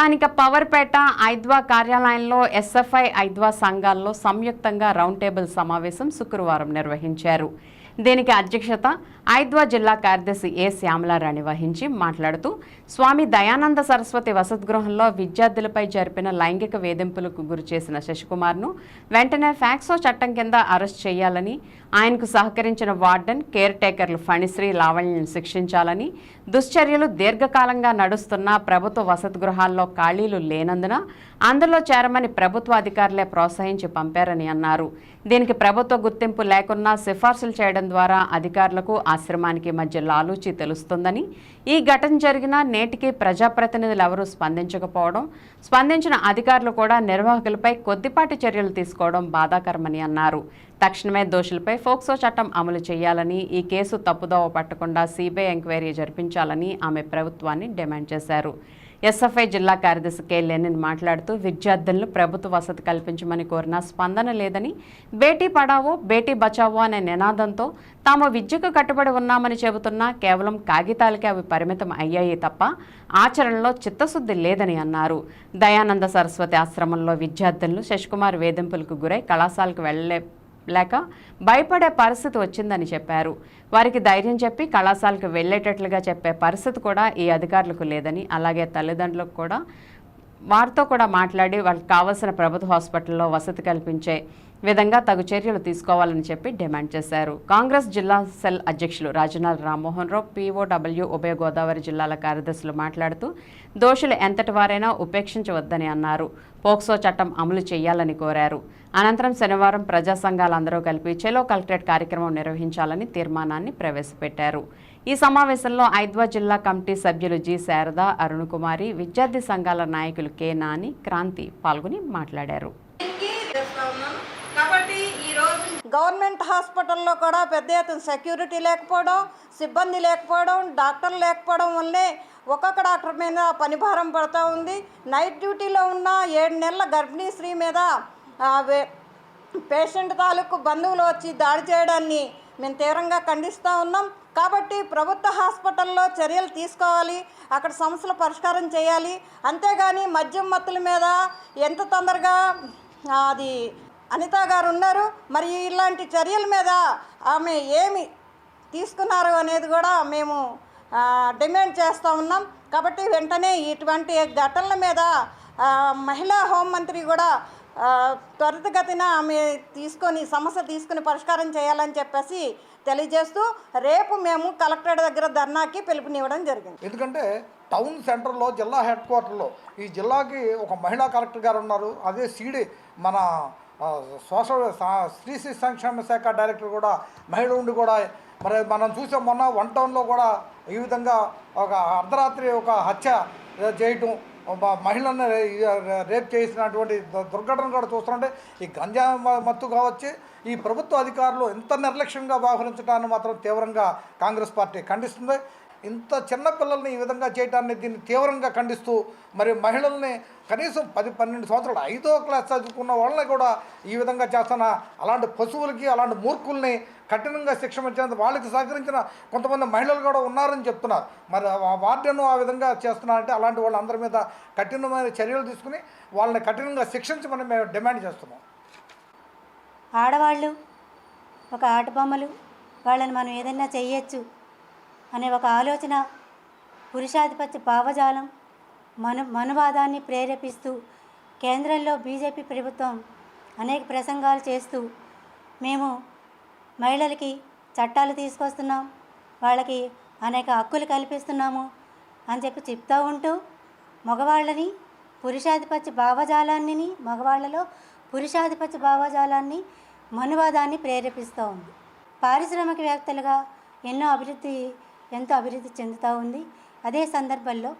స్థానిక పవర్పేట ఐద్వా కార్యాలయంలో ఎస్ఎఫ్ఐ ఐద్వా సంఘాల్లో సంయుక్తంగా రౌండ్ టేబుల్ సమావేశం శుక్రవారం నిర్వహించారు. దీనికి అధ్యక్షత ఐద్వా జిల్లా కార్యదర్శి ఏ శ్యామలారాణి వహించి మాట్లాడుతూ స్వామి దయానంద సరస్వతి వసతిగృహంలో విద్యార్థులపై జరిపిన లైంగిక వేధింపులకు గురి చేసిన శశికుమార్ను వెంటనే ఫ్యాక్సో చట్టం కింద అరెస్ట్ చేయాలని ఆయనకు సహకరించిన వార్డెన్ కేర్ టేకర్లు ఫణిశ్రీ లావణ్యను శిక్షించాలని దుశ్చర్యలు దీర్ఘకాలంగా నడుస్తున్న ప్రభుత్వ వసతి గృహాల్లో ఖాళీలు లేనందున అందులో చేరమని ప్రభుత్వ అధికారులే ప్రోత్సహించి పంపారని అన్నారు. దీనికి ప్రభుత్వ గుర్తింపు లేకున్నా సిఫార్సులు చేయడం ద్వారా అధికారులకు ఆశ్రమానికి మధ్య లాలూచి తెలుస్తుందని ఈ ఘటన జరిగిన నేటికి ప్రజాప్రతినిధులు ఎవరూ స్పందించకపోవడం స్పందించిన అధికారులు కూడా నిర్వాహకులపై కొద్దిపాటి చర్యలు తీసుకోవడం బాధాకరమని అన్నారు. తక్షణమే దోషులపై ఫోక్సో చట్టం అమలు చేయాలని ఈ కేసు తప్పుదోవ పట్టకుండా సిబిఐ ఎంక్వైరీ జరిపించాలని ఆమె ప్రభుత్వాన్ని డిమాండ్ చేశారు. ఎస్ఎఫ్ఐ జిల్లా కార్యదర్శి కె. లెనిన్ మాట్లాడుతూ విద్యార్థులను ప్రభుత్వ వసతి కల్పించమని కోరినా స్పందన లేదని బేటీ పడావో బేటీ బచావో అనే నినాదంతో తాము విద్యకు కట్టుబడి ఉన్నామని చెబుతున్నా కేవలం కాగితాలకే అవి పరిమితం అయ్యాయి తప్ప ఆచరణలో చిత్తశుద్ధి లేదని అన్నారు. దయానంద సరస్వతి ఆశ్రమంలో విద్యార్థులను శశికుమార్ వేధింపులకు గురై కళాశాలకు వెళ్ళే లేక భయపడే పరిస్థితి వచ్చిందని చెప్పారు. వారికి ధైర్యం చెప్పి కళాశాలకు వెళ్ళేటట్లుగా చెప్పే పరిస్థితి కూడా ఈ అధికారులకు లేదని అలాగే తల్లిదండ్రులకు కూడా వారితో కూడా మాట్లాడి వాళ్ళకి కావాల్సిన ప్రభుత్వ హాస్పిటల్లో వసతి కల్పించే విధంగా తగు చర్యలు తీసుకోవాలని చెప్పి డిమాండ్ చేశారు. కాంగ్రెస్ జిల్లా సెల్ అధ్యక్షులు రాజనాథ్ రామ్మోహన్ రావు పీఓడబ్ల్యూ ఉభయ గోదావరి జిల్లాల కార్యదర్శులు మాట్లాడుతూ దోషులు ఎంతటి వారైనా ఉపేక్షించవద్దని అన్నారు. పోక్సో చట్టం అమలు చేయాలని కోరారు. అనంతరం శనివారం ప్రజా సంఘాలందరూ కలిపి చెలో కలెక్టరేట్ కార్యక్రమం నిర్వహించాలని తీర్మానాన్ని ప్రవేశపెట్టారు. ఈ సమావేశంలో ఐద్వా జిల్లా కమిటీ సభ్యులు జి. శారద అరుణ్ కుమారి విద్యార్థి సంఘాల నాయకులు కె. నాని క్రాంతి పాల్గొని మాట్లాడారు చేస్తా ఉన్నాను కాబట్టి ఈ రోజు గవర్నమెంట్ హాస్పిటల్లో కూడా పెద్ద ఎత్తున సెక్యూరిటీ లేకపోవడం సిబ్బంది లేకపోవడం డాక్టర్లు లేకపోవడం వల్లే ఒక్కొక్క డాక్టర్ మీద పనిభారం పడుతూ ఉంది. నైట్ డ్యూటీలో ఉన్న ఏడు నెలల గర్భిణీ స్త్రీ మీద పేషెంట్ తాలూకు బంధువులు వచ్చి దాడి చేయడాన్ని మేము తీవ్రంగా ఖండిస్తూ ఉన్నాం. కాబట్టి ప్రభుత్వ హాస్పిటల్లో చర్యలు తీసుకోవాలి అక్కడ సమస్యల పరిష్కారం చేయాలి. అంతేగాని మద్యం మత్తుల మీద ఎంత తొందరగా అది అనిత గారు ఉన్నారు. మరి ఇలాంటి చర్యల మీద ఆమె ఏమి తీసుకున్నారు అనేది కూడా మేము డిమాండ్ చేస్తూ ఉన్నాం. కాబట్టి వెంటనే ఇటువంటి ఘటనల మీద మహిళా హోంమంత్రి కూడా త్వరితగతిన ఆమె తీసుకొని సమస్య తీసుకుని పరిష్కారం చేయాలని చెప్పేసి తెలియజేస్తూ రేపు మేము కలెక్టరేట్ దగ్గర ధర్నాకి పిలుపునివ్వడం జరిగింది. ఎందుకంటే టౌన్ సెంటర్లో జిల్లా హెడ్ క్వార్టర్లో ఈ జిల్లాకి ఒక మహిళా కలెక్టర్ గారు ఉన్నారు. అదే సీడీ మన సోషల్ స్త్రీ శిశు సంక్షేమ శాఖ డైరెక్టర్ కూడా మహిళ ఉండి కూడా మరి మనం చూసాం మొన్న వన్ టౌన్లో కూడా ఈ విధంగా ఒక అర్ధరాత్రి ఒక హత్య చేయటం మహిళను మహిళలను రేప్ చేసినటువంటి దుర్ఘటన కూడా చూస్తుంటే ఈ గంజా మత్తు కావచ్చు ఈ ప్రభుత్వ అధికారులు ఎంత నిర్లక్ష్యంగా వ్యవహరించడాన్ని మాత్రం తీవ్రంగా కాంగ్రెస్ పార్టీ ఖండిస్తుంది. ఇంత చిన్న పిల్లల్ని ఈ విధంగా చేయడాన్ని దీన్ని తీవ్రంగా ఖండిస్తూ మరి మహిళల్ని కనీసం పది పన్నెండు సంవత్సరాలు ఐదో క్లాస్ చదువుకున్న వాళ్ళని కూడా ఈ విధంగా చేస్తున్న అలాంటి పశువులకి అలాంటి మూర్ఖుల్ని కఠినంగా శిక్ష ఇచ్చేందుకు వాళ్ళకి సహకరించిన కొంతమంది మహిళలు కూడా ఉన్నారని చెప్తున్నారు. మరి ఆ వార్డెన్ ఆ విధంగా చేస్తున్నారంటే అలాంటి వాళ్ళందరి మీద కఠినమైన చర్యలు తీసుకుని వాళ్ళని కఠినంగా శిక్షించమని మేము డిమాండ్ చేస్తున్నాం. ఆడవాళ్ళు ఒక ఆట బొమ్మలు వాళ్ళని మనం ఏదైనా చేయొచ్చు. అనే ఒక ఆలోచన పురుషాధిపత్య భావజాలం మను మనువాదాన్ని ప్రేరేపిస్తూ కేంద్రంలో బీజేపీ ప్రభుత్వం అనేక ప్రసంగాలు చేస్తూ మేము మహిళలకి చట్టాలు తీసుకొస్తున్నాం వాళ్ళకి అనేక హక్కులు కల్పిస్తున్నాము అని చెప్పి చెప్తూ ఉంటూ మగవాళ్ళని పురుషాధిపత్య భావజాలాన్ని మగవాళ్ళలో పురుషాధిపత్య భావజాలాన్ని మనువాదాన్ని ప్రేరేపిస్తూ ఉంది. పారిశ్రామికవేత్తలుగా ఎన్నో అభివృద్ధి ఎంతో అభివృద్ధి చెందుతూ ఉంది. అదే సందర్భంలో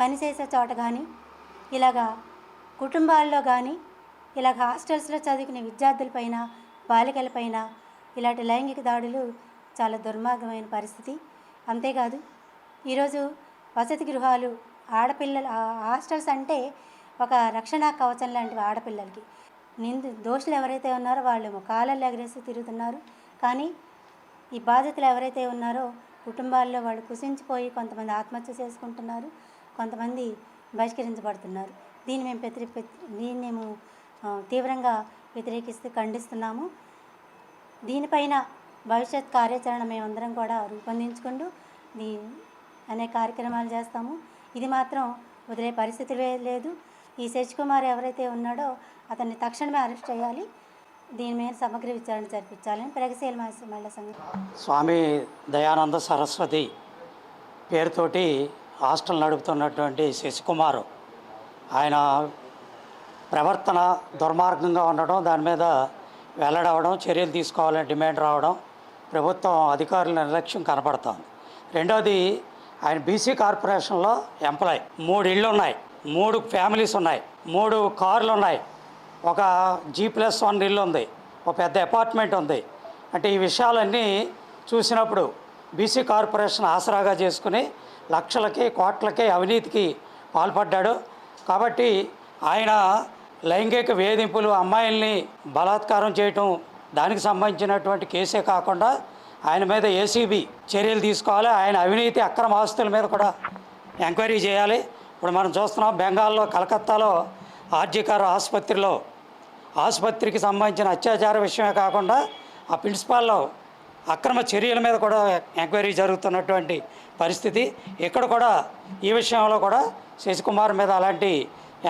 పనిచేసే చోట కానీ ఇలాగా కుటుంబాల్లో కానీ ఇలాగ హాస్టల్స్లో చదువుకునే విద్యార్థులపైన బాలికలపైన ఇలాంటి లైంగిక దాడులు చాలా దుర్మార్గమైన పరిస్థితి. అంతేకాదు ఈరోజు వసతి గృహాలు ఆడపిల్లలు హాస్టల్స్ అంటే ఒక రక్షణ కవచం లాంటివి ఆడపిల్లలకి. నిందు దోషులు ఎవరైతే ఉన్నారో వాళ్ళు కాలలు ఎగరేసి తిరుగుతున్నారు. కానీ ఈ బాధితులు ఎవరైతే ఉన్నారో కుటుంబాల్లో వాళ్ళు కుసించిపోయి కొంతమంది ఆత్మహత్య చేసుకుంటున్నారు కొంతమంది బహిష్కరించబడుతున్నారు. దీన్ని మేము వ్యతిరే దీన్ని మేము తీవ్రంగా వ్యతిరేకిస్తూ ఖండిస్తున్నాము. దీనిపైన భవిష్యత్ కార్యాచరణ మేమందరం కూడా రూపొందించుకుంటూ దీ అనే కార్యక్రమాలు చేస్తాము. ఇది మాత్రం వదిలే పరిస్థితులే లేదు. ఈ శశికుమార్ ఎవరైతే ఉన్నాడో అతన్ని తక్షణమే అరెస్ట్ చేయాలి. దీని మీద సమగ్ర విచారణ జరిపించాలని ప్రగతిశీల మహిళా- సంఘం. స్వామి దయానంద సరస్వతి పేరుతోటి హాస్టల్ నడుపుతున్నటువంటి శశికుమార్. ఆయన ప్రవర్తన దుర్మార్గంగా ఉండడం దాని మీద వెల్లడవడం చర్యలు తీసుకోవాలని డిమాండ్ రావడం ప్రభుత్వం అధికారుల నిర్లక్ష్యం కనపడుతోంది. రెండోది ఆయన బీసీ కార్పొరేషన్లో ఎంప్లాయ్. మూడు ఇళ్ళు ఉన్నాయి మూడు ఫ్యామిలీస్ ఉన్నాయి మూడు కార్లు ఉన్నాయి ఒక జీ ప్లస్ వన్ ఇల్లు ఉంది. ఒక పెద్ద అపార్ట్మెంట్ ఉంది. అంటే ఈ విషయాలన్నీ చూసినప్పుడు బీసీ కార్పొరేషన్ ఆసరాగా చేసుకుని లక్షలకి కోట్లకి అవినీతికి పాల్పడ్డాడు. కాబట్టి ఆయన లైంగిక వేధింపులు అమ్మాయిల్ని బలాత్కారం చేయటం దానికి సంబంధించినటువంటి కేసే కాకుండా ఆయన మీద ఏసీబీ చర్యలు తీసుకోవాలి. ఆయన అవినీతి అక్రమ ఆస్తుల మీద కూడా ఎంక్వైరీ చేయాలి. ఇప్పుడు మనం చూస్తున్నాం బెంగాల్లో కలకత్తాలో ఆర్జికర్ ఆసుపత్రిలో ఆసుపత్రికి సంబంధించిన అత్యాచార విషయమే కాకుండా ఆ ప్రిన్సిపాల్లో అక్రమ చర్యల మీద కూడా ఎంక్వైరీ జరుగుతున్నటువంటి పరిస్థితి. ఇక్కడ కూడా ఈ విషయంలో కూడా శశికుమార్ మీద అలాంటి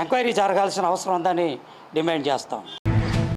ఎంక్వైరీ జరగాల్సిన అవసరం ఉందని డిమాండ్ చేస్తాం.